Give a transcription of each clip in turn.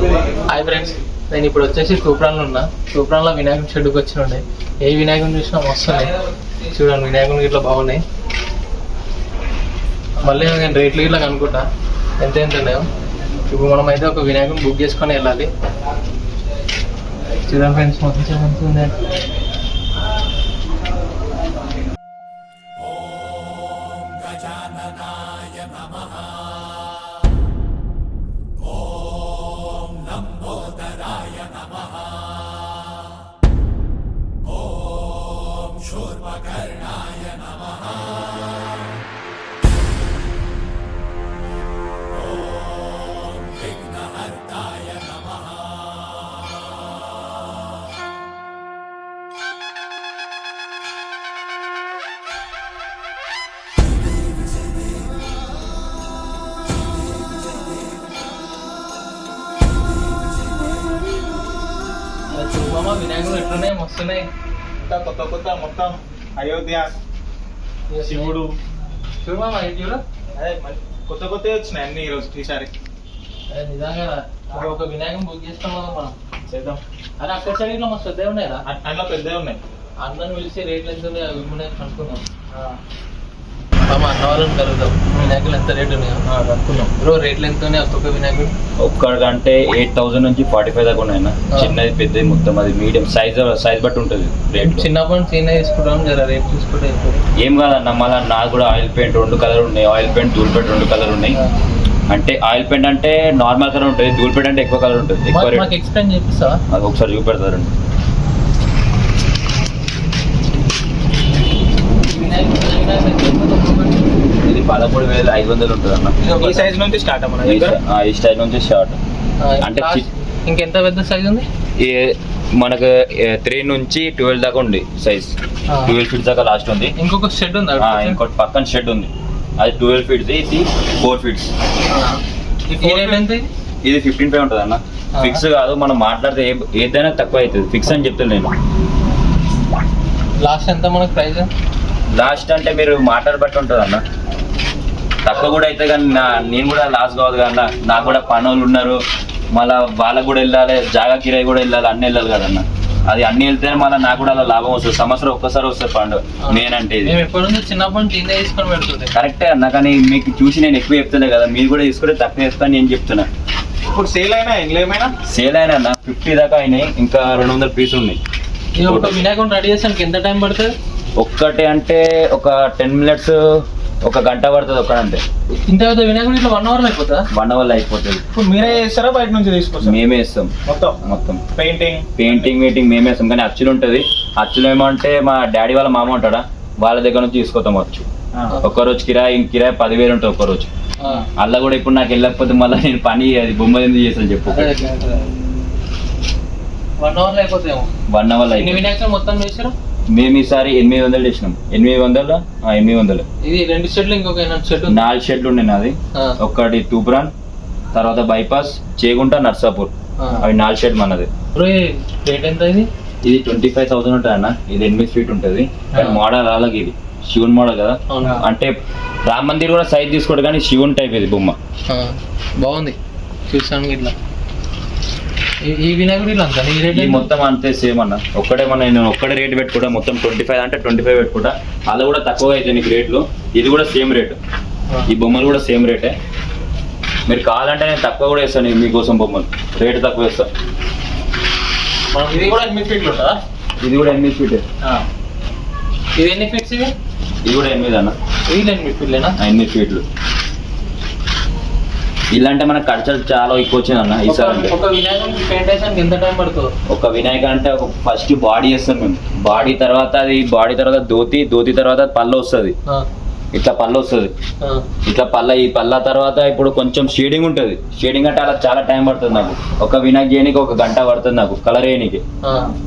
Hi friends నేను ఇప్పుడు వచ్చేసి టూప్రాన్లో ఉన్నా. టూప్రాన్లో వినాయకుని షెడ్కి వచ్చిన ఉండే ఏ వినాయకుని చూసినా వస్తున్నాయి చూడండి వినాయకుని ఇట్లా బాగున్నాయి. మళ్ళీ నేను రేట్లు ఇట్లా కనుక్కుంటా. ఎంత ఎంత ఉన్నాయో ఇప్పుడు మనం అయితే ఒక వినాయకుని బుక్ చేసుకొని వెళ్ళాలి. చూడండి ఫ్రెండ్స్ మొత్తం మంచిగా చూడమా వినాయకుడు ఎట్లున్నాయి వస్తున్నాయి ఇంకా కొత్త కొత్త మొత్తం అయోధ్య శివుడు చూడమా చూడ అదే కొత్త కొత్త వచ్చినాయి అన్ని ఈరోజు ఈసారి అదే నిజంగా ఒక వినాయకుని బుక్ చేస్తాం కదా మనం చేద్దాం అరే అక్కడ సైడ్ ఇట్లా మస్తు పెద్దవి ఉన్నాయా అ- అందులో పెద్దవి ఉన్నాయి అందరిని పిలిచి రేట్లు ఎంత ఉన్నాయో అవి ఉన్నాయి కనుక్కుందాం వాళ్ళని కలుగుతాం. వినాయకులు ఎంత రేట్ ఉన్నాయో. అనుకున్నాం. బ్రో రేట్లు ఎంత ఉన్నాయి ఒక్కొక్క వినాయకుడు? ఒక్కడికంటే ఎయిట్ థౌసండ్ నుంచి ఫార్టీ ఫైవ్ దాకా ఉన్నాయి. చిన్నది పెద్దది మొత్తం అది మీడియం సైజ్ సైజ్ బట్టి ఉంటుంది రేట్. చిన్నప్పటి నుంచి చిన్న తీసుకుంటాం జర రేట్ అయిపోతుంది. ఏం కాదన్న మళ్ళీ నాకు కూడా ఆయిల్ పెయింట్ రెండు కలర్ ఉన్నాయి. ఆయిల్ పెయింట్ ధూల్ పెయింట్ రెండు కలర్ ఉన్నాయి. అంటే ఆయిల్ పెయింట్ అంటే నార్మల్ కలర్ ఉంటుంది ధూల్ పెయింట్ అంటే ఎక్కువ కలర్ ఉంటుంది. ఎక్కువ ఎక్స్ప్లెయిన్ చేపిస్తావా అది ఒకసారి చూపెడతారండి వినాయకుడు వినాయకుడు ఎంత ఉంటుంది ఒక్కొక్కటి? ఇది పదమూడు వేల ఐదు వందలు ఉంటుంది అన్న ఈ సైజ్ నుంచి స్టార్ట్ మన ఈ దగ్గర? స్టై- ఆ, ఈ స్టైల్ నుంచి షార్ట్ ఆ, అంటే ఇంకెంత పెద్ద సైజ్ ఉంది? ఈ మనకు త్రీ నుంచి ట్వెల్వ్ దాకా ఉంది సైజ్. ట్వెల్వ్ ఫీట్స్ దాకా లాస్ట్ ఉంది. ఇంకొక షెడ్ ఉంది? ఇంకోటి పక్కన షెడ్ ఉంది. అది ట్వెల్వ్ ఫీట్స్ ఇది ఫోర్ ఫీట్స్ ఇది? ఫిఫ్టీన్ ఫైవ్ ఉంటుంది అన్న. ఫిక్స్ కాదు మనం మాట్లాడితే ఏ- ఏదైనా తక్కువ అవుతుంది. ఫిక్స్ అని చెప్తాను నేను. లాస్ట్ ఎంత మనకు ప్రైస్ లాస్ట్ అంటే మీరు మాట్లాడబట్టి ఉంటుంది అన్న తక్కువ కూడా అయితే కానీ నా నేను కూడా లాస్ కావద్దు కదా నాకు కూడా పనులు ఉన్నారు. మళ్ళీ వాళ్ళకు కూడా వెళ్ళాలి జాగా కిరాయి కూడా వెళ్ళాలి అన్ని వెళ్ళాలి కదన్న అది అన్ని వెళ్తేనే మళ్ళీ నాకు కూడా అలా లాభం వస్తుంది. సంవత్సరం ఒక్కసారి వస్తుంది పండుగ నేనంటే ఇది. చిన్నప్పటి నుంచి కరెక్టే అన్న కానీ మీకు చూసి నేను ఎక్కువ చెప్తున్నా కదా మీరు కూడా తీసుకుంటే తక్కువ చేస్తాను నేను చెప్తున్నా. ఇప్పుడు సేల్ అయినా ఏమైనా సేల్ అయినా అన్న ఫిఫ్టీ దాకా అయినాయి ఇంకా రెండు వందల పీసులు ఉన్నాయి. ఇది ఒక వినాయకుడు రెడీ చేసానికి ఎంత టైం పడుతుంది? ఒక్కటి అంటే ఒక టెన్ మినిట్స్ ఒక గంట పడుతుంది ఒక్కడంటే ఇంత పెద్ద వినాయకుడు ఇట్లా వన్ అవర్ అయిపోతుందా? వన్ అవర్ అయిపోతుంది. ఇప్పుడు మీరే చేస్తారా? బయట నుంచి తీసుకొస్తారా? మేమే ఇస్తాం. మొత్తం? మొత్తం. పెయింటింగ్ పెయింటింగ్ మీటింగ్ మేమే వేస్తాం కానీ అచ్చులు ఉంటుంది. అచ్చులు ఏమంటే మా డాడీ వాళ్ళ మామ ఉంటాడా? వాళ్ళ దగ్గర నుంచి తీసుకొస్తాం వచ్చు ఒక్క రోజు కిరాయి ఇంక కిరాయి పదివేలు ఉంటుంది ఒక్క రోజు అలా కూడా ఇప్పుడు నాకు వెళ్ళకపోతే మళ్ళీ నేను పని అది బొమ్మ ఎందుకు చేస్తాను చెప్పు. వన్ అవర్లో అయిపోతాయేమో. వన్ అవర్ అయిపోయింది మొత్తం చేసారు మేము ఈసారి ఎనిమిది వందలు చేసినాం ఎనిమిది వందలు? ఎనిమిది వందలు. ఇది రెండు షెడ్లు ఇంకొక షెడ్ నాలుగు షెడ్లు ఉండే నాది. ఆ, ఒక్కటి తూప్రాన్ తర్వాత బైపాస్ చేగుంట నర్సాపూర్. అవి నాలుగు షెడ్ మనది. రేట్ ఎంత ఇది? ఇది ట్వంటీ ఫైవ్ థౌసండ్ ఉంటుంది అన్న. ఇది ఎనిమిది ఫీట్ ఉంటుంది. మోడల్ అలాగే ఇది. శివుని మోడల్ కదా. అంటే రామ్ మందిర్ కూడా సైజ్ తీసుకోడు కానీ శివుని టైప్ ఇది బొమ్మ. బాగుంది. చూసాను ఇట్లా. ఈ- వినాయకుడు అంతా ఈ రేట్ మొత్తం అంతే సేమ్ అన్న. ఒక్కడే మన నేను ఒక్కడే రేట్ పెట్టుకుంటా మొత్తం ట్వంటీ ఫైవ్ అంటే ట్వంటీ ఫైవ్ పెట్టుకుంటా. అలా కూడా తక్కువ అయితే నీకు రేట్లు ఇది కూడా సేమ్ రేట్ ఈ బొమ్మలు కూడా సేమ్ రేటే మీరు కావాలంటే నేను తక్కువ కూడా ఇస్తాను మీకోసం బొమ్మలు. రేట్ తక్కువ ఇస్తాను ఇది కూడా ఎనిమిది ఫీట్లు ఉంటుందా? ఇది కూడా ఎనిమిది ఫీట్ ఇది ఎన్ని ఫీట్స్ ఇవి? ఇది కూడా ఎనిమిది అన్న. ఇది ఎనిమిది ఫీట్లేనా ఎనిమిది ఫీట్లు ఇలాంటి మన ఖర్చులు చాలా ఎక్కువ వచ్చింది అన్న ఈసారి ఒక- పెయింట్ వేసానికి ఎంత టైం పడుతుంది? ఒక వినాయక అంటే ఒక ఫస్ట్ బాడీ చేస్తాం మేము. బాడీ తర్వాత అది బాడీ తర్వాత ధోతి ధోతి తర్వాత పళ్ళు వస్తుంది. ఇట్లా పళ్ళు వస్తుంది. ఇట్లా పళ్ళ ఈ పళ్ళ తర్వాత ఇప్పుడు కొంచెం షేడింగ్ ఉంటుంది. షేడింగ్ అంటే అలా చాలా టైం పడుతుంది నాకు. ఒక వినాయక చేయడానికి ఒక గంట పడుతుంది నాకు కలర్ వేయడానికి.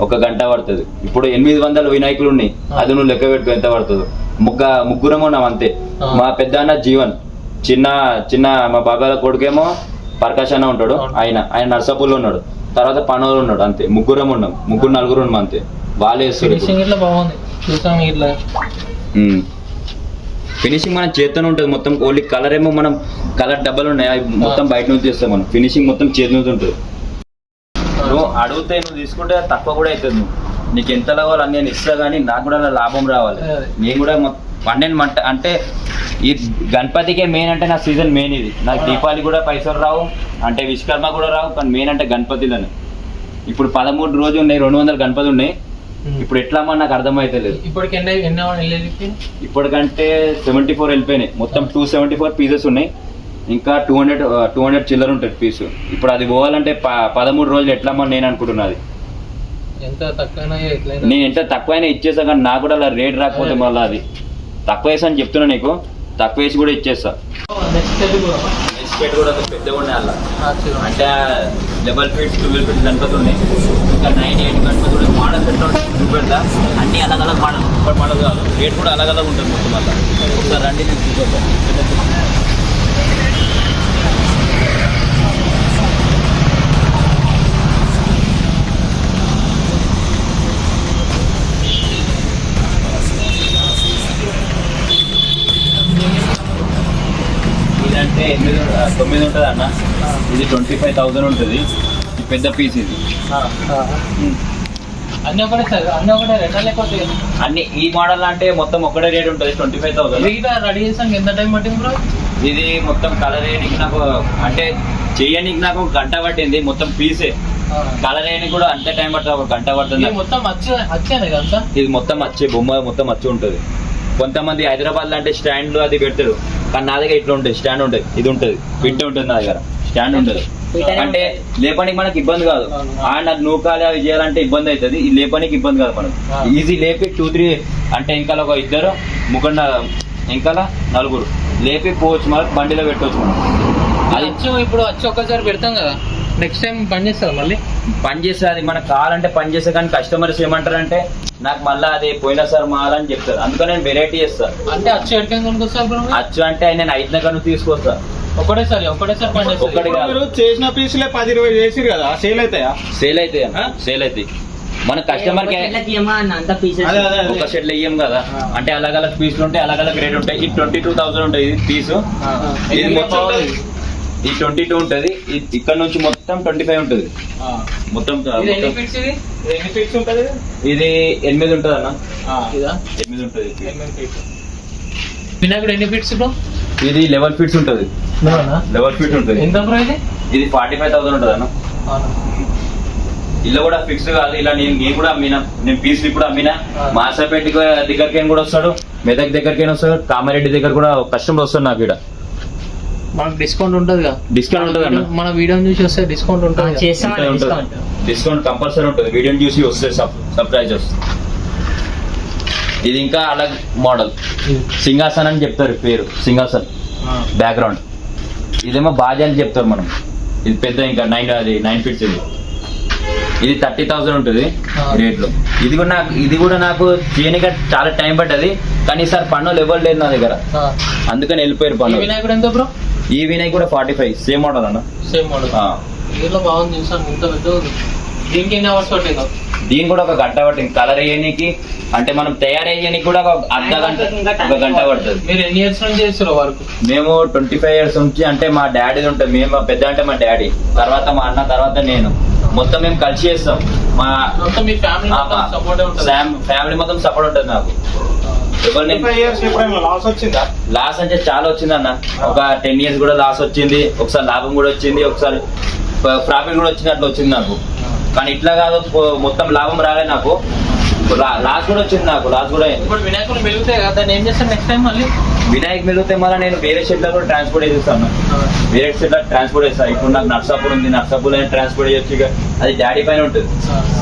ఒక గంట పడుతుంది. ఇప్పుడు ఎనిమిది వందల వినాయకులు ఉన్నాయి. అది నువ్వు లెక్క పెట్టుకో ఎంత పడుతుంది. ముగ్గ ముగ్గురం ఉన్నాం అంతే. మా పెద్ద జీవన్. చిన్న చిన్న మా బాబాల కొడుకేమో పర్కాష్ అన్న ఉంటాడు. ఆయన ఆయన నర్సాపూర్లో ఉన్నాడు. తర్వాత పనోలు ఉన్నాడు అంతే. ముగ్గురం ఉన్నాం. ముగ్గురు నలుగురు ఉన్నాం అంతే. వాళ్ళే. ఫినిషింగ్ ఇట్లా బాగుంది. చూసాం ఇట్లా. ఉమ్. ఫినిషింగ్ మన ఉంటుంది. మొత్తం ఓన్లీ కలర్ ఏమో మనం కలర్ డబ్బాలు ఉన్నాయి. అవి మొత్తం బయట నుంచి చేస్తాం మనం. ఫినిషింగ్ మొత్తం చేతి నుంచి ఉంటుంది. నువ్వు అడిగితే నువ్వు తీసుకుంటే తక్కువ కూడా అవుతుంది. నువ్వు నీకు ఎంత కావాలి అని నేను ఇస్తా కానీ నాకు కూడా లాభం రావాలి. నేను కూడా పన్నెండు మంట అంటే ఈ గణపతికే మెయిన్ అంటే నా సీజన్ మెయిన్ ఇది. నాకు దీపావళి కూడా పైసలు రావు అంటే విశ్వకర్మ కూడా రావు కానీ మెయిన్ అంటే గణపతిలోనే. ఇప్పుడు పదమూడు రోజు ఉన్నాయి రెండు వందల గణపతి ఉన్నాయి. ఇప్పుడు ఎట్లా అమ్మా నాకు అర్థమైతే లేదు ఇప్పటికంటే సెవెంటీ ఫోర్ వెళ్ళిపోయినాయి. మొత్తం టూ సెవెంటీ ఫోర్ పీసెస్ ఉన్నాయి. ఇంకా టూ హండ్రెడ్ టూ హండ్రెడ్ చిల్లర ఉంటుంది పీసు ఇప్పుడు అది పోవాలంటే పదమూడు రోజులు ఎట్లమ్మా నేను అనుకుంటున్నది నేను ఎంత తక్కువైనా ఇచ్చేసా కానీ నాకు కూడా అలా రేట్ రాకపోతే మళ్ళీ అది. తక్కువ వేసా అని చెప్తున్నా నీకు తక్కువ వేసి కూడా ఇచ్చేస్తా. నెక్స్ట్ కూడా. పెద్దగా ఉన్నాయి అలా. అంటే double feets twelve feets Ganapati ఉన్నాయి ఇంకా నైన్ ఎయిట్ గణపతి కూడా అన్ని అలగ్ అలగ్ మోడల్ ఒకటి మోడల్ కాదు. రేట్ కూడా అలగ్ అలగ్ ఉంటుంది మొత్తం అలా. ఒకసారి రండి నేను ఇదంటే ఎనిమిది ఆ, తొమ్మిది ఉంటుంది అన్న. ఇది ట్వంటీ ఫైవ్ థౌసండ్ ఉంటుంది. ఈ పెద్ద పీస్ ఇది. అన్ని ఒకటే సార్ అన్ని ఒకటే రెండా లేకపోతే? అన్ని ఈ మోడల్ అంటే మొత్తం ఒకటే రేట్ ఉంటుంది ట్వంటీ ఫైవ్ థౌసండ్ మిగతా రెడీ చేసాక ఎంత టైం పట్టింది బ్రో ఇది మొత్తం కలర్ వేయడానికి నాకు అంటే చేయడానికి నాకు గంట పట్టింది మొత్తం పీసే కలర్ వేయడానికి కూడా అంతే టైం పడుతుంది ఒక గంట పడుతుంది. ఇది మొత్తం వచ్చాను ఇదంతా ఇది మొత్తం వచ్చే బొమ్మ మొత్తం వచ్చి ఉంటుంది. కొంతమంది హైదరాబాద్ అంటే స్టాండ్లు అది పెడతారు. కానీ నా దగ్గర ఇట్లా ఉంటుంది స్టాండ్ ఉంటుంది. ఇది ఉంటుంది పిట్టి ఉంటుంది నా దగ్గర. స్టాండ్ ఉంటుంది. అంటే లేపనికి మనకి ఇబ్బంది కాదు. అండ్ అది నూకాలి అవి చేయాలంటే ఇబ్బంది అవుతుంది. ఇది లేపనికి ఇబ్బంది కాదు మనకు. ఈజీ లేపి టూ త్రీ అంటే ఇంకా ఒక ఇద్దరు ముగ్గురు ఇంకా నలుగురు. లేపి పోవచ్చు మనకు బండిలో పెట్టవచ్చు మనం అది ఇప్పుడు వచ్చి ఒక్కసారి పెడతాం కదా. నెక్స్ట్ టైం పని చేస్తారు మళ్ళీ? పని చేస్తే అది మనకు కావాలంటే పని చేస్తే కానీ కస్టమర్స్ ఏమంటారంటే నాకు మళ్ళీ అది పోయినా సార్ మాలని చెప్తారు. అందుకని నేను వెరైటీ చేస్తాను అంటే వచ్చి ఎక్కడికి కొనుక్కొస్తారు అచ్చు అంటే నేను ఐదు నగర్ నుంచి తీసుకొస్తా. ఒకటేసారి ఒకటేసారి పని చేస్తారు కాదు. మీరు చేసిన పీసులే పది ఇరవై చేసిరు కదా సేల్ అవుతాయా? సేల్ అయితే ఆ? సేల్ అయితే మన కస్టమర్ ఒక షెడ్లు ఇయ్యం కదా. అంటే అలగ్ అలగ్ పీసులు ఉంటాయి అలగ్ అలగ్ రేట్ ఉంటాయి. ఇది ట్వంటీ టూ థౌసండ్ ఉంటుంది ఇది పీసు ఇది ఇది మొత్తం. ఈ ట్వంటీ టూ ఉంటుంది. ఇక్కడ నుంచి మొత్తం ట్వంటీ ఫైవ్ ఉంటుంది. మొత్తం ఇది ఫీట్స్ ఫీట్స్ ఎనిమిది ఉంటుంది అన్న ఇదా? ఎనిమిది ఉంటుంది వినాయకుడు ఎన్ని ఫీట్స్ బ్రో? ఇది లెవెల్ ఫీట్స్ ఉంటుంది. లెవెల్ ఫీట్ ఉంటుంది. ఎంత బ్రో ఇది? ఇది ఫార్టీ ఫైవ్ థౌసండ్ ఉంటుంది అన్న. ఇల్లు కూడా ఫిక్స్ కాదు. ఇలా నేను నేను కూడా అమ్మినా. నేను పీస్ ఇప్పుడు అమ్మినా. మాసాపేట దగ్గరికి కూడా వస్తాడు. మెదక్ దగ్గరికి వస్తాడు. కామారెడ్డి దగ్గర కూడా కస్టమర్ వస్తాడు నాకు ఇక్కడ మనకు డిస్కౌంట్ ఉంటుంది కదా డిస్కౌంట్ ఉంటుంది అన్న మన వీడియోని చూసి వస్తే డిస్కౌంట్ ఉంటుంది కదా. చేస్తామని ఉంటుంది, డిస్కౌంట్. ఉంటుంది. డిస్కౌంట్ కంపల్సరీ ఉంటుంది. వీడియోని చూసి వస్తే సబ్ సర్ప్రైజెస్ ఇది ఇంకా అలగ్ మోడల్. ఇది. సింహాసన్ అని చెప్తారు పేరు. సింహాసన్. ఆ. బ్యాక్గ్రౌండ్ ఇదేమో బాజా అని చెప్తారు మనం. ఇది పెద్ద ఇంకా నైన్ అది నైన్ ఫీట్స్ ఇది. ఇది థర్టీ థౌసండ్ ఉంటుంది ఆ. రేట్లో. ఇది కూడా నాకు ఇది కూడా నాకు చేయడానికి చాలా టైం పడ్డది. కానీ సార్ పన్నులు ఎవరు లేదు నా దగ్గర. ఆ. అందుకని వెళ్ళిపోయారు ఈ పన్నులు వినాయకుడు ఎంత బ్రో? ఈ వినాయక్ కూడా ఫార్టీ ఫైవ్ సేమ్ మోడల్ అన్న? సేమ్ మోడల్ బాగుంది చూసాను ఇంత పెద్ద దీనికి ఎన్ని అవర్స్ పట్టిందో దీని కూడా ఒక గంట పట్టింది కలర్ వేయడానికి అంటే మనం తయారు వేయడానికి కూడా ఒక అర్ధ గంట ఒక గంట పడుతుంది. మీరు ఎన్ని ఇయర్స్ నుంచి చేస్తారు వర్క్? మేము ట్వంటీ ఫైవ్ ఇయర్స్ నుంచి అంటే మా డాడీ ఉంటుంది. మేము మా పెద్ద అంటే మా డాడీ తర్వాత మా అన్న తర్వాత నేను. మొత్తం మేము కలిసి చేస్తాం. మా మొత్తం మీ ఫ్యామిలీ సపోర్ట్ ఉంటుంది. ఫ్యామిలీ మొత్తం సపోర్ట్ ఉంటుంది నాకు లాస్ వచ్చిందా? లాస్ అంటే చాలా వచ్చింది అన్న ఒక టెన్ ఇయర్స్ కూడా లాస్ వచ్చింది. ఒకసారి లాభం కూడా వచ్చింది. ఒకసారి ప్రాఫిట్ కూడా వచ్చింది అట్లా వచ్చింది నాకు. కానీ ఇట్లా కాదు మొత్తం లాభం రాలే నాకు. లాస్ కూడా వచ్చింది నాకు. లాస్ కూడా అయింది. ఇప్పుడు వినాయకుడు వెలుగుతాయి కదా ఏం నెక్స్ట్ టైం మళ్ళీ? వినాయక్ మిగిలితే మళ్ళీ నేను వేరే షెడ్లో కూడా ట్రాన్స్పోర్ట్ చేస్తాను వేరే షెడ్లో ట్రాన్స్పోర్ట్ చేస్తాను ఇప్పుడు నాకు నర్సాపూర్ ఉంది. నర్సాపూర్ అయినా ట్రాన్స్పోర్ట్ చేయొచ్చు ఇక. అది డాడీ పైన ఉంటుంది.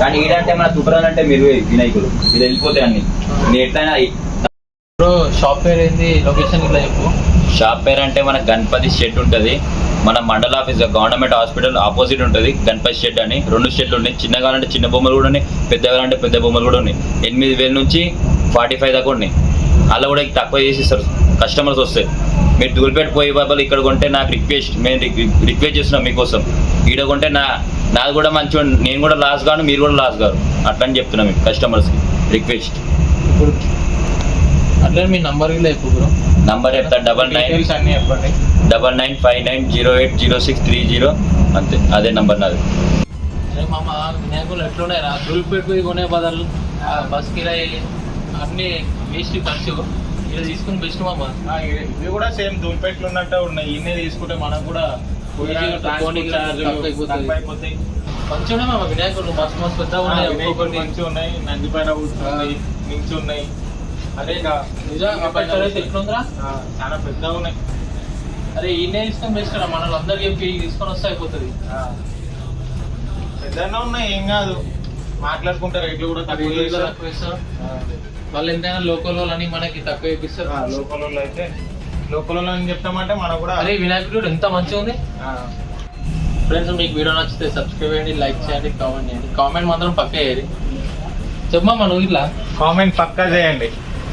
కానీ ఈడంటే మన తుపరాలు అంటే మీరు వినాయకుడు. ఇది వెళ్ళిపోతాయి అన్ని. నేను ఎట్లయినా బ్రో షాప్ పేరు ఏంది? లొకేషన్ ఇట్లా చెప్పు? షాప్ పేరు అంటే మన గణపతి షెడ్ ఉంటుంది. మన మండల ఆఫీస్ గవర్నమెంట్ హాస్పిటల్ ఆపోజిట్ ఉంటుంది. గణపతి షెడ్ అని రెండు షెడ్లు ఉన్నాయి. చిన్నగా అంటే చిన్న బొమ్మలు కూడా ఉన్నాయి. పెద్దగా అంటే పెద్ద బొమ్మలు కూడా ఉన్నాయి. ఎనిమిది వేల నుంచి ఫార్టీ ఫైవ్ దాకా ఉన్నాయి. అలా కూడా తక్కువ చేసి ఇస్తారు కస్టమర్స్ వస్తాయి మీరు దూల్పేట పోయి బాబాలు ఇక్కడ కొంటే నాకు రిక్వెస్ట్ మేము రిక్వెస్ట్ చేస్తున్నాం మీకోసం. ఈడ కొంటే నా నాది కూడా మంచిగా నేను కూడా లాస్ కాను మీరు కూడా లాస్ కాదు అట్లా అని చెప్తున్నాం మీకు కస్టమర్స్కి. రిక్వెస్ట్. ఇప్పుడు అట్లనే మీ నంబర్ ఇలా చెప్పు బ్రో నంబర్ చెప్తా డబల్ నైన్. అన్ని చెప్పండి. Double nine five nine zero eight zero six three zero. అంతే అదే నంబర్ నాది. మామ వినాయకులు ఎట్లున్నాయి రా? దులుపు పెట్టుకుని కొనే బదులు ఆ బస్ కిరాయి అన్ని వేస్ట్ ఖర్చు. ఇలా తీసుకుని బెస్ట్ మామ. ఆ, ఇవి కూడా సేమ్ దుంపెట్లు ఉన్నట్టే ఉన్నాయి. ఇన్నే తీసుకుంటే మనకు కూడా. మంచిగా మామ వినాయకులు. మస్తు మస్తు పెద్దగా ఆ, ఉన్నాయి మంచిగా ఉన్నాయి నంది పైన కూర్చున్నాయి నించి ఉన్నాయి అదే ఇంకా నిజం అక్కడ చదివితే ఎట్లుందిరా? చాలా పెద్దగా ఉన్నాయి. అరే ఈయనే తీసుకొని బెస్ట్ రా మన అందరికి చెప్పి తీసుకొని వస్తే అయిపోతుంది. పెద్దగా ఉన్నాయి ఏం కాదు. మాట్లాడుకుంటే రేట్లు కూడా తక్కువ ఇస్తారు వాళ్ళు ఎంతైనా లోకల్ వాళ్ళని మనకి తక్కువ ఇప్పిస్తారు లోకల్ వాళ్ళు అయితే లోకల్ వాళ్ళు అని చెప్తామంటే మనకు కూడా అరే వినాయకుడు ఎంత మంచిగా ఉంది. ఫ్రెండ్స్ మీకు వీడియో నచ్చితే సబ్స్క్రైబ్ చేయండి లైక్ చేయండి కామెంట్ చేయండి. కామెంట్ మాత్రం పక్క చేయండి. చెప్పమ్మా నువ్వు ఇట్లా కామెంట్ పక్కా చేయండి.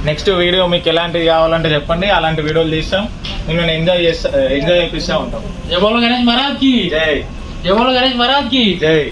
నెక్స్ట్ వీడియో మీకు ఎలాంటివి కావాలంటే చెప్పండి. అలాంటి వీడియోలు తీస్తాం. మిమ్మల్ని ఎంజాయ్ చేస్తా ఎంజాయ్ చేపిస్తూ ఉంటాం. జై బోలో గణేష్ మహారాజ్కి. జై. జై బోలో గణేష్ మహారాజ్కి. జై.